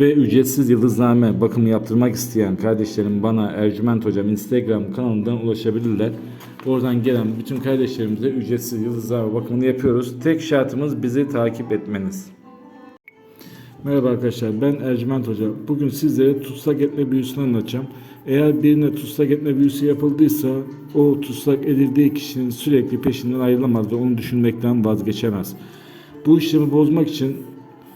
Ve ücretsiz yıldızname bakımı yaptırmak isteyen kardeşlerim bana Ercüment Hocam Instagram kanalından ulaşabilirler. Oradan gelen bütün kardeşlerimize ücretsiz yıldızname bakımını yapıyoruz. Tek şartımız bizi takip etmeniz. Merhaba arkadaşlar ben Ercüment Hoca. Bugün sizlere tutsak etme büyüsünü anlatacağım. Eğer birine tutsak etme büyüsü yapıldıysa o tutsak edildiği kişinin sürekli peşinden ayrılamaz ve onu düşünmekten vazgeçemez. Bu işlemi bozmak için